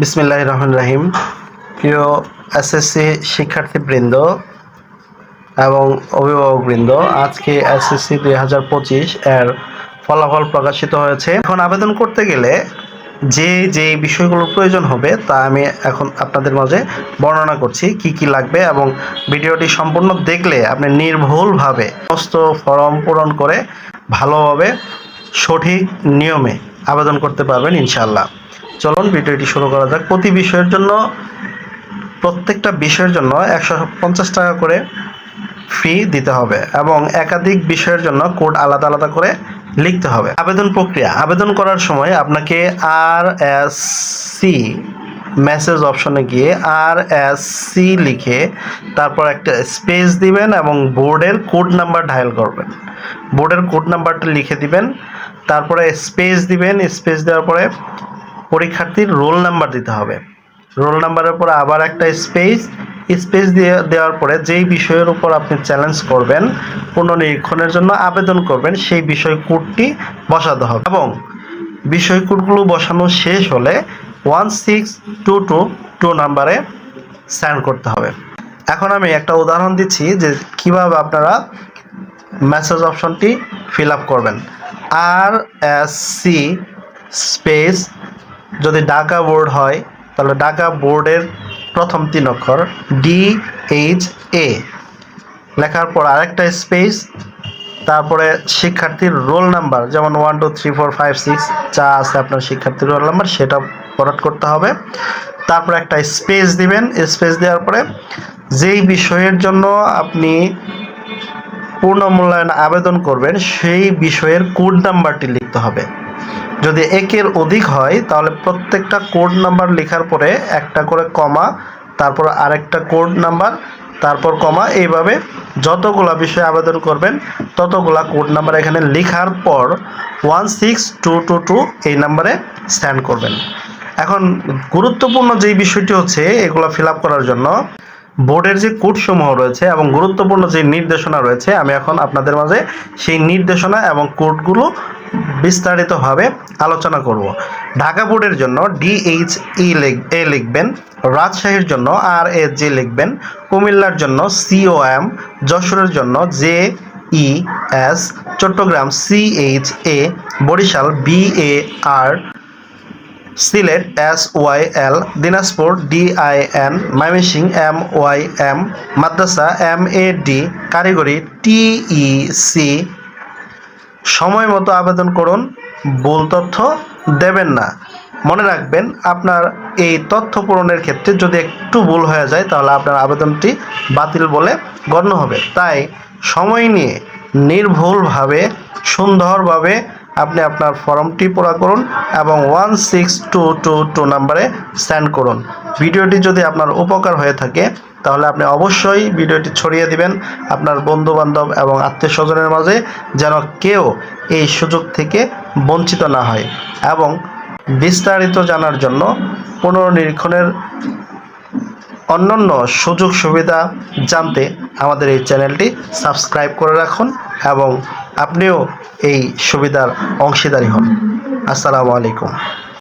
বিসমিল্লাহ রহমান রাহিম। প্রিয় এসএসসি শিক্ষার্থীবৃন্দ এবং অভিভাবকবৃন্দ, আজকে এসএসসি দুই হাজার পঁচিশ এর ফলাফল প্রকাশিত হয়েছে। এখন আবেদন করতে গেলে যে যে বিষয়গুলোর প্রয়োজন হবে তা আমি এখন আপনাদের মাঝে বর্ণনা করছি, কি কি লাগবে এবং ভিডিওটি সম্পূর্ণ দেখলে আপনি নির্ভুলভাবে সমস্ত ফর্ম পূরণ করে ভালোভাবে সঠিক নিয়মে আবেদন করতে পারবেন ইনশাআল্লাহ। চলুন ভিডিওটি শুরু করা যাক। প্রতি বিষয়ের জন্য, প্রত্যেকটা বিষয়ের জন্য একশো পঞ্চাশ টাকা করে ফি দিতে হবে এবং একাধিক বিষয়ের জন্য কোড আলাদা আলাদা করে লিখতে হবে। আবেদন প্রক্রিয়া। আবেদন করার সময় আপনাকে আর এস সি মেসেজ অপশনে গিয়ে আর এস সি লিখে তারপর একটা স্পেস দিবেন এবং বোর্ডের কোড নাম্বার ডায়াল করবেন। বোর্ডের কোড নাম্বারটা লিখে দিবেন। তারপরে স্পেস দিবেন। স্পেস দেওয়ার পরে পরীক্ষার্থীর রোল নাম্বার দিতে হবে। রোল নাম্বারের পরে আবার একটা স্পেস স্পেস দিয়ে, দেওয়ার পরে যেই বিষয়ের উপর আপনি চ্যালেঞ্জ করবেন, পুনর্নিরীক্ষণের জন্য আবেদন করবেন, সেই বিষয় কোডটি বসাতে হবে। এবং বিষয় কোডগুলো বসানো শেষ হলে one six two two two নাম্বারে সেন্ড করতে হবে। এখন আমি একটা উদাহরণ দিচ্ছি যে কীভাবে আপনারা মেসেজ অপশনটি ফিল আপ করবেন। আর এস সি স্পেস যদি ঢাকা বোর্ড হয়, তাহলে ঢাকা বোর্ডের প্রথম তিন অক্ষর ডি এইচ এ লেখার পর আরেকটা স্পেস তারপরে শিক্ষার্থীর রোল নাম্বার যেমন one two three four five six যা আছে আপনার শিক্ষার্থীর রোল নাম্বার সেটা পরাট করতে হবে। তারপরে একটা স্পেস দিবেন স্পেস দেওয়ার পরে যেই বিষয়ের জন্য আপনি পূর্ণ মূল্যায়ন আবেদন করবেন, সেই বিষয়ের কোড নাম্বারটি লিখতে হবে। যদি একের অধিক হয়, তাহলে প্রত্যেকটা কোড নাম্বার লেখার পরে একটা করে কমা, তারপর আরেকটা কোড নাম্বার, তারপর কমা। এইভাবে যতগুলা বিষয়ে আবেদন করবেন, ততগুলা কোড নাম্বার এখানে লেখার পর one six two two two এই নাম্বারে স্ট্যান্ড করবেন। এখন গুরুত্বপূর্ণ যেই বিষয়টি হচ্ছে, এগুলো ফিল করার জন্য বোর্ডের যে কোডসমূহ রয়েছে এবং গুরুত্বপূর্ণ যে নির্দেশনা রয়েছে, আমি এখন আপনাদের মাঝে সেই নির্দেশনা এবং কোডগুলো বিস্তারিতভাবে আলোচনা করব। ঢাকা বোর্ডের জন্য ডিএইচ ই এ লিখবেন, রাজশাহীর জন্য আর এ জে লিখবেন, কুমিল্লার জন্য সিওএম যশোরের জন্য J E S Chittagong C H A Barisal B A R Sylhet S Y L, Dinajpur D I N, Mymensingh M Y M, Madrasa M A D, কারিগরি T E C. সময় মতো আবেদন করুন, ভুল তথ্য দেবেন না। মনে রাখবেন, আপনার এই তথ্য পূরণের ক্ষেত্রে যদি একটু ভুল হয়ে যায়, তাহলে আপনার আবেদনটি বাতিল বলে গণ্য হবে। তাই, সময় নিয়ে নির্ভুলভাবে, সুন্দরভাবে আপনি আপনার ফর্মটি পূরা করুন এবং one six two two two নাম্বারে সেন্ড করুন। ভিডিওটি যদি আপনার উপকার হয়ে থাকে, তাহলে আপনি অবশ্যই ভিডিওটি ছড়িয়ে দিবেন আপনার বন্ধু বান্ধব এবং আত্মীয় স্বজনের মাঝে, যেন কেউ এই সুযোগ থেকে বঞ্চিত না হয় এবং বিস্তারিত জানার জন্য পুনর্নিরীক্ষণের অন্যান্য সুযোগ সুবিধা জানতে আমাদের এই চ্যানেলটি সাবস্ক্রাইব করে রাখুন। এবং আপনিও এই সুবিধার অংশীদারী হন। আসসালামু আলাইকুম।